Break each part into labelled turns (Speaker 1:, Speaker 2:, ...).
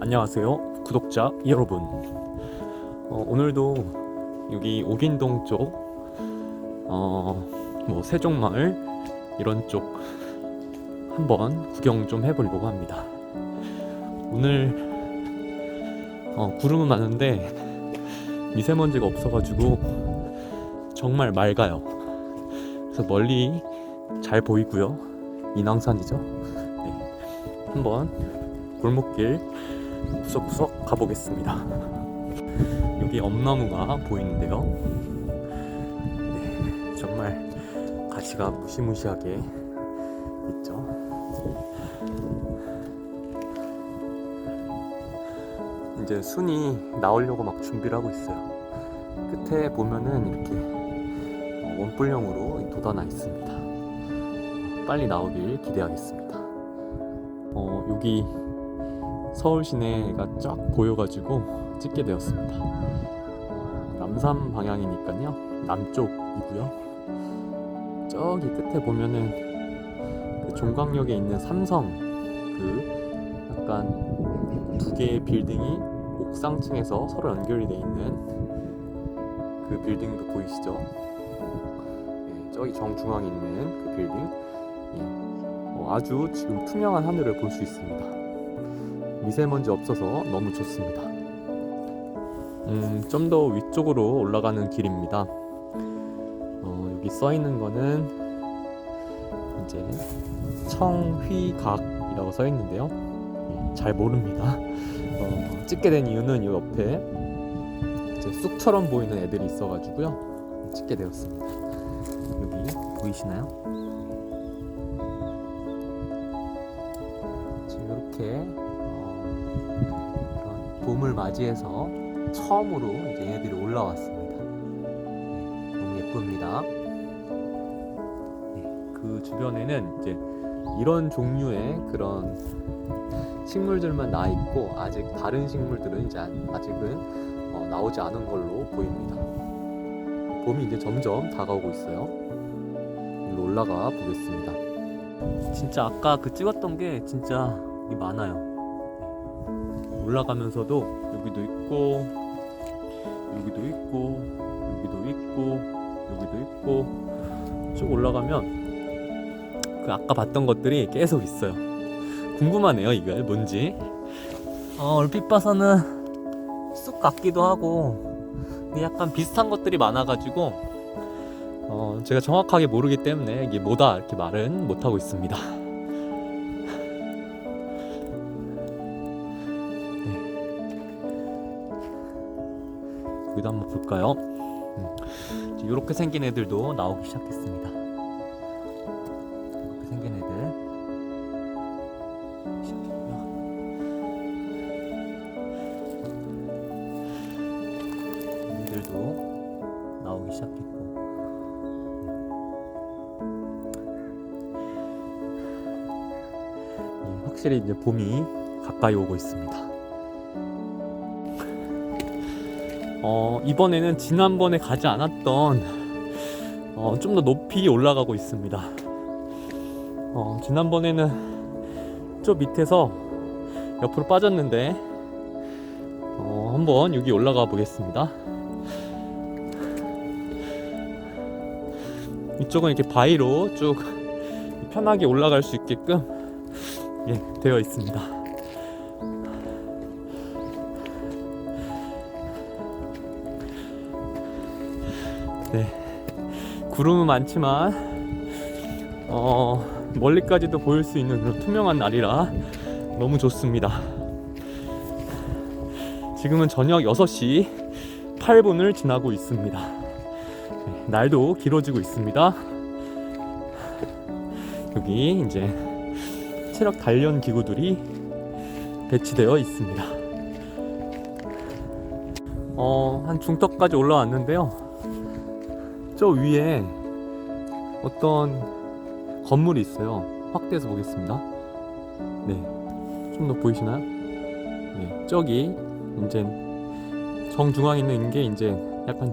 Speaker 1: 안녕하세요 구독자 여러분. 어, 오늘도 여기 옥인동 쪽 어, 뭐 세종마을 이런 쪽 한번 구경 좀 해보려고 합니다. 오늘 어, 구름은 많은데 미세먼지가 없어가지고 정말 맑아요. 그래서 멀리 잘 보이고요. 인왕산이죠. 네. 한번 골목길 구석구석 가보겠습니다. 여기 엄나무가 보이는데요. 네, 정말 가시가 무시무시하게 있죠. 이제 순이 나오려고 막 준비를 하고 있어요. 끝에 보면은 이렇게 원뿔형으로 돋아나 있습니다. 빨리 나오길 기대하겠습니다. 어, 여기 서울 시내가 쫙 보여가지고 찍게 되었습니다. 어, 남산 방향이니까요. 남쪽이고요. 저기 끝에 보면은 그 종강역에 있는 삼성 그 약간 두 개의 빌딩이 옥상층에서 서로 연결이 돼 있는 그 빌딩도 보이시죠? 네, 저기 정중앙에 있는 그 빌딩. 예, 어, 아주 지금 투명한 하늘을 볼 수 있습니다. 미세먼지 없어서 너무 좋습니다. 음, 좀 더 위쪽으로 올라가는 길입니다. 어, 여기 써 있는 거는 이제 청휘각이라고 써 있는데요. 예, 잘 모릅니다. 어, 찍게 된 이유는 이 옆에 이제 쑥처럼 보이는 애들이 있어가지고요. 찍게 되었습니다. 여기 보이시나요? 이렇게 봄을 맞이해서 처음으로 이제 얘네들이 올라왔습니다. 네, 너무 예쁩니다. 네, 그 주변에는 이제 이런 종류의 그런 식물들만 나 있고 아직 다른 식물들은 이제 아- 아직은 어, 나오지 않은 걸로 보입니다. 봄이 이제 점점 다가오고 있어요. 올라가 보겠습니다. 진짜 아까 그 찍었던 게 진짜 이 많아요. 네. 올라가면서도 여기도 있고 여기도 있고 여기도 있고 여기도 있고 쭉 올라가면 그 아까 봤던 것들이 계속 있어요. 궁금하네요 이게 뭔지. 어, 얼핏 봐서는 쑥 같기도 하고 약간 비슷한 것들이 많아가지고 어, 제가 정확하게 모르기 때문에 이게 뭐다 이렇게 말은 못하고 있습니다. 여기도 한번 볼까요? 음. 이렇게 생긴 애들도 나오기 시작했습니다. 이렇게 생긴 애들. 얘들도 나오기 시작했고 예, 확실히 이제 봄이 가까이 오고 있습니다. 어, 이번에는 지난번에 가지 않았던 어, 좀 더 높이 올라가고 있습니다. 어, 지난번에는 저 밑에서 옆으로 빠졌는데 어, 한번 여기 올라가 보겠습니다. 이쪽은 이렇게 바위로 쭉 편하게 올라갈 수 있게끔 예, 되어 있습니다. 네, 구름은 많지만 어, 멀리까지도 보일 수 있는 그런 투명한 날이라 너무 좋습니다. 지금은 저녁 6시 8분을 지나고 있습니다. 네, 날도 길어지고 있습니다. 여기 이제 체력 단련 기구들이 배치되어 있습니다. 어, 한 중턱까지 올라왔는데요. 저 위에 어떤 건물이 있어요. 확대해서 보겠습니다. 네. 좀 더 보이시나요? 네. 저기 이제 정중앙에 있는 게 이제 약간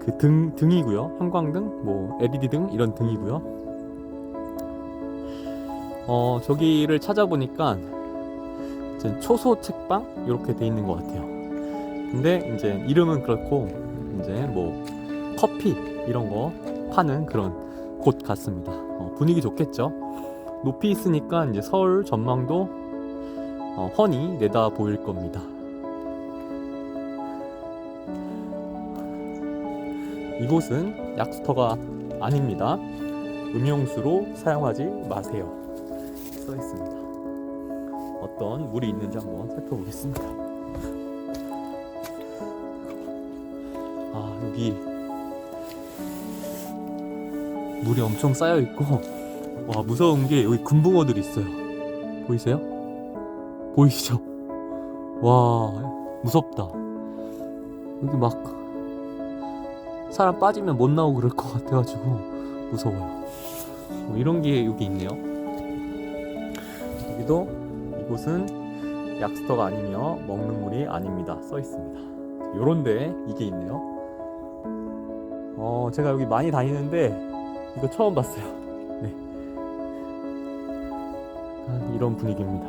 Speaker 1: 그 등 등이고요. 형광등, 뭐 LED 등 이런 등이고요. 어 저기를 찾아보니까 이제 초소 책방 이렇게 돼 있는 것 같아요. 근데 이제 이름은 그렇고 이제 뭐 커피 이런 거 파는 그런 곳 같습니다. 어, 분위기 좋겠죠. 높이 있으니까 이제 서울 전망도 어, 훤히 내다 보일 겁니다. 이곳은 약수터가 아닙니다. 음용수로 사용하지 마세요. 써 있습니다. 어떤 물이 있는지 한번 살펴보겠습니다. 아, 여기 물이 엄청 쌓여 있고, 와, 무서운 게 여기 금붕어들이 있어요. 보이세요? 보이시죠? 와, 무섭다. 여기 막 사람 빠지면 못 나오고 그럴 것 같아가지고 무서워요. 뭐 이런 게 여기 있네요. 여기도 이곳은 약수터가 아니며 먹는 물이 아닙니다. 써 있습니다. 요런데 이게 있네요. 어, 제가 여기 많이 다니는데 이거 처음 봤어요. 네. 아, 이런 분위기입니다.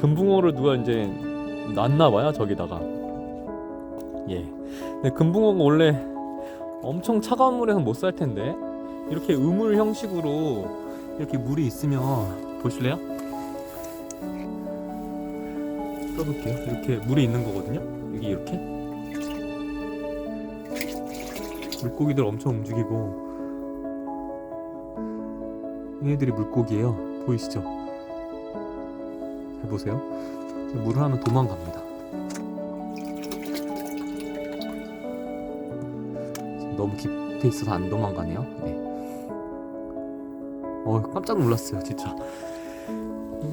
Speaker 1: 금붕어를 누가 이제 놨나 봐요, 저기다가. 예. 근데 금붕어가 원래 엄청 차가운 물에서 못 살 텐데 이렇게 우물 형식으로 이렇게 물이 있으면 보실래요? 떠볼게요. 이렇게 물이 있는 거거든요. 여기 이렇게 물고기들 엄청 움직이고 얘네들이 물고기예요. 보이시죠? 잘 보세요. 물을 하면 도망갑니다. 너무 깊게 있어서 안 도망가네요. 네. 어 깜짝 놀랐어요, 진짜.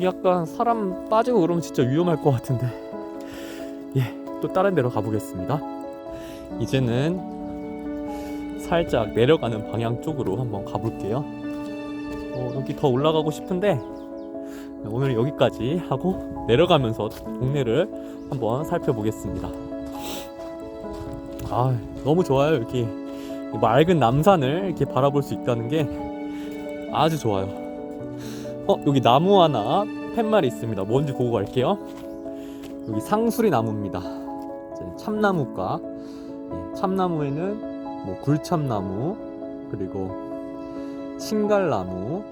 Speaker 1: 약간 사람 빠지고 그러면 진짜 위험할 것 같은데. 예, 또 다른 데로 가보겠습니다. 이제는 살짝 내려가는 방향 쪽으로 한번 가볼게요. 어, 여기 더 올라가고 싶은데 오늘 여기까지 하고 내려가면서 동네를 한번 살펴보겠습니다. 아, 너무 좋아요, 여기. 이 맑은 남산을 이렇게 바라볼 수 있다는 게 아주 좋아요. 어, 여기 나무 하나 팻말이 있습니다. 뭔지 보고 갈게요. 여기 상수리 나무입니다. 참나무과. 예, 참나무에는 뭐 굴참나무, 그리고 신갈나무,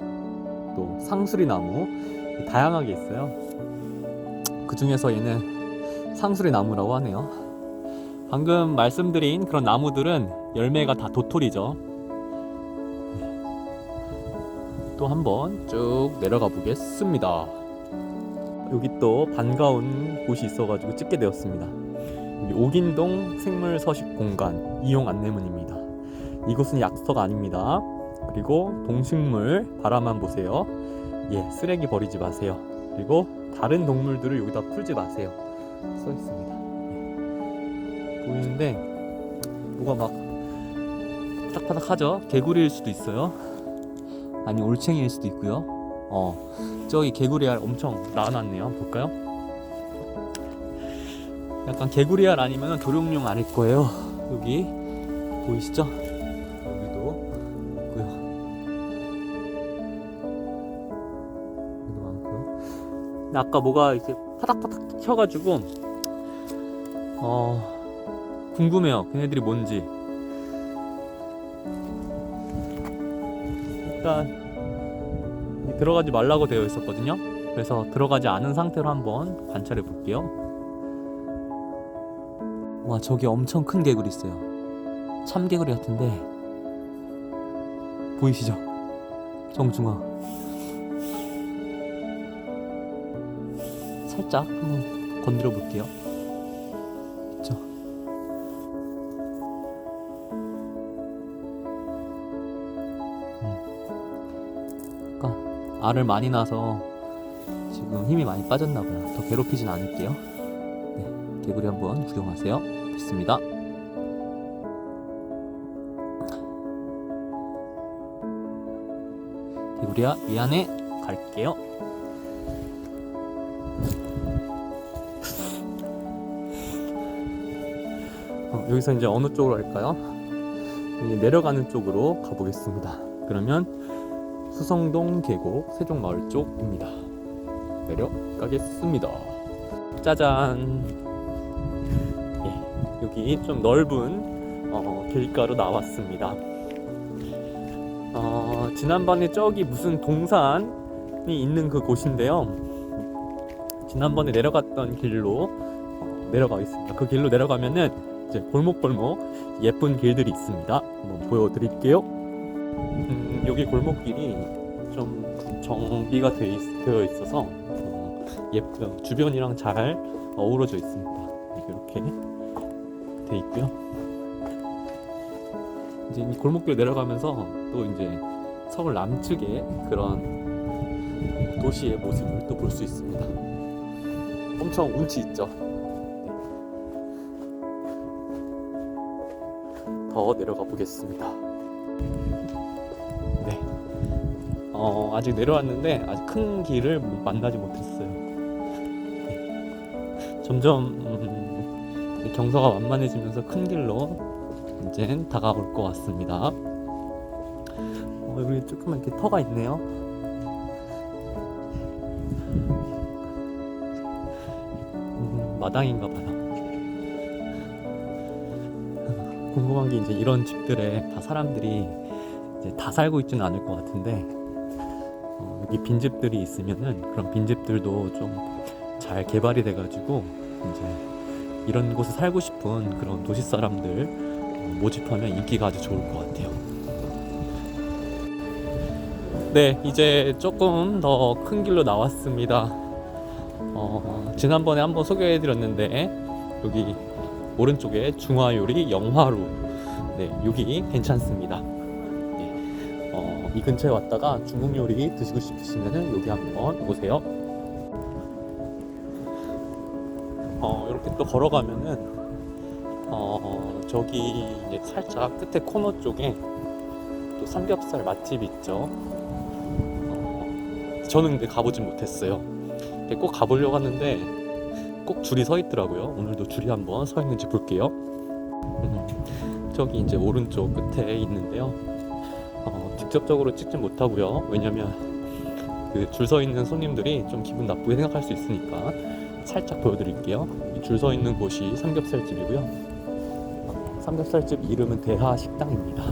Speaker 1: 또 상수리 나무 다양하게 있어요. 그 중에서 얘는 상수리 나무라고 하네요. 방금 말씀드린 그런 나무들은 열매가 다 도토리죠. 또 한번 쭉 내려가 보겠습니다. 여기 또 반가운 곳이 있어가지고 찍게 되었습니다. 여기 옥인동 생물 서식 공간 이용 안내문입니다. 이곳은 약수터가 아닙니다. 그리고 동식물 바라만 보세요. 예, 쓰레기 버리지 마세요. 그리고 다른 동물들을 여기다 풀지 마세요. 써 있습니다. 예. 보이는데 뭐가 막 파닥파닥하죠? 개구리일 수도 있어요. 아니 올챙이일 수도 있고요. 어 저기 개구리 알 엄청 나눠놨네요. 한번 볼까요? 약간 개구리알 아니면 도룡뇽 아닐 거예요. 여기 보이시죠? 여기도 있고요. 여기도 많고요. 근데 아까 뭐가 이렇게 파닥파닥 켜가지고 어 궁금해요. 걔네들이 뭔지. 일단 들어가지 말라고 되어 있었거든요. 그래서 들어가지 않은 상태로 한번 관찰해 볼게요. 와 저기 엄청 큰 개구리 있어요. 참개구리 같은데 보이시죠? 정중앙 살짝 한번 건드려 볼게요. 있죠? 그러니까 알을 많이 낳아서 지금 힘이 많이 빠졌나 봐요. 더 괴롭히진 않을게요. 네, 개구리 한번 구경하세요. 됐습니다. 개구리야 미안해 갈게요. 어, 여기서 이제 어느 쪽으로 할까요? 내려가는 쪽으로 가보겠습니다. 그러면 수성동 계곡 세종마을 쪽입니다. 내려가겠습니다. 짜잔. 예, 여기 좀 넓은 어, 길가로 나왔습니다. 어, 지난번에 저기 무슨 동산이 있는 그 곳인데요. 지난번에 내려갔던 길로 어, 내려가겠습니다. 그 길로 내려가면은 이제 골목골목 예쁜 길들이 있습니다. 한번 보여드릴게요. 음, 여기 골목길이 좀 정비가 돼 있, 되어 있어서 어, 예쁜 주변이랑 잘 어우러져 있습니다. 이렇게 돼 있고요. 이제 이 골목길 내려가면서 또 이제 서울 남측의 그런 도시의 모습을 또 볼 수 있습니다. 엄청 운치 있죠. 네. 더 내려가 보겠습니다. 네. 어, 아직 내려왔는데 아직 큰 길을 못- 만나지 못했어요. 네. 점점 음, 이 경사가 완만해지면서 큰 길로 이제 다가올 것 같습니다. 어, 여기 조그만 이렇게 터가 있네요. 음, 마당인가 봐요. 궁금한 게 이제 이런 집들에 다 사람들이 이제 다 살고 있지는 않을 것 같은데 어, 여기 빈집들이 있으면은 그런 빈집들도 좀 잘 개발이 돼가지고 이제 이런 곳에 살고 싶은 그런 도시 사람들 어, 모집하면 인기가 아주 좋을 것 같아요. 네, 이제 조금 더 큰 길로 나왔습니다. 어, 지난번에 한번 소개해드렸는데 여기 오른쪽에 중화요리 영화루 네, 여기 괜찮습니다. 네, 어, 이 근처에 왔다가 중국 요리 드시고 싶으시면 여기 한번 오세요. 이렇게 또 걸어가면은 어, 저기 이제 살짝 끝에 코너 쪽에 또 삼겹살 맛집 있죠. 어, 저는 근데 가보진 못했어요. 근데 꼭 가보려고 하는데 꼭 줄이 서 있더라고요. 오늘도 줄이 한번 서 있는지 볼게요. 음, 저기 이제 오른쪽 끝에 있는데요. 어, 직접적으로 찍진 못하고요. 왜냐면 그 줄 서 있는 손님들이 좀 기분 나쁘게 생각할 수 있으니까 살짝 보여드릴게요. 줄 서 있는 곳이 삼겹살집이고요. 어, 삼겹살집 이름은 대하 식당입니다.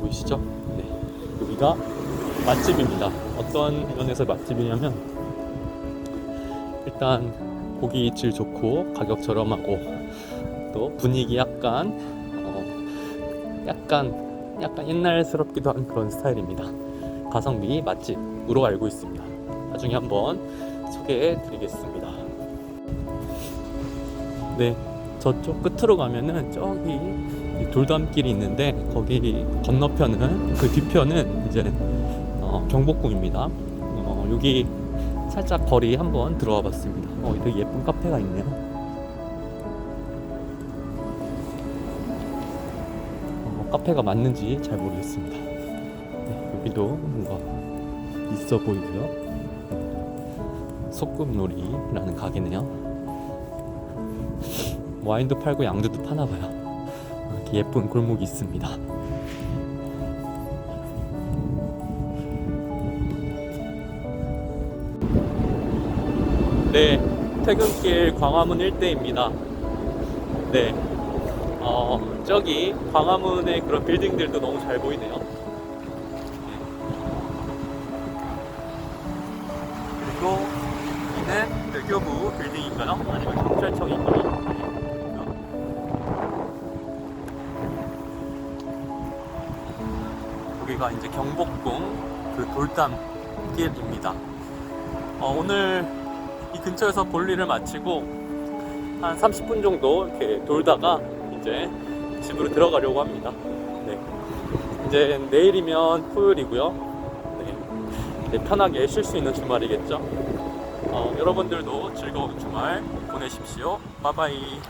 Speaker 1: 보이시죠? 네. 여기가 맛집입니다. 어떤 면에서 맛집이냐면 일단 고기 질 좋고 가격 저렴하고 또 분위기 약간 어, 약간 약간 옛날스럽기도 한 그런 스타일입니다. 가성비 맛집으로 알고 있습니다. 나중에 한번 소개해 드리겠습니다. 네, 저쪽 끝으로 가면은 저기 이 돌담길이 있는데 거기 건너편은 그 뒤편은 이제 어, 경복궁입니다. 어, 여기 살짝 거리 한번 들어와 봤습니다. 어, 되게 예쁜 카페가 있네요. 어, 카페가 맞는지 잘 모르겠습니다. 네, 여기도 뭔가 있어 보이고요. 소꿉놀이라는 가게네요. 와인도 팔고 양주도 파나 봐요. 이렇게 예쁜 골목이 있습니다. 네, 퇴근길 광화문 일대입니다. 네, 어, 저기 광화문의 그런 빌딩들도 너무 잘 보이네요. 그리고 여기는 외교부 빌딩인가요? 아니면 경찰청인가요? 여기가 이제 경복궁 그 돌담길입니다. 어, 오늘 이 근처에서 볼일을 마치고 한 30분 정도 이렇게 돌다가 이제 집으로 들어가려고 합니다. 네. 이제 내일이면 토요일이고요. 네. 네, 편하게 쉴 수 있는 주말이겠죠. 어, 여러분들도 즐거운 주말 보내십시오. 바이바이.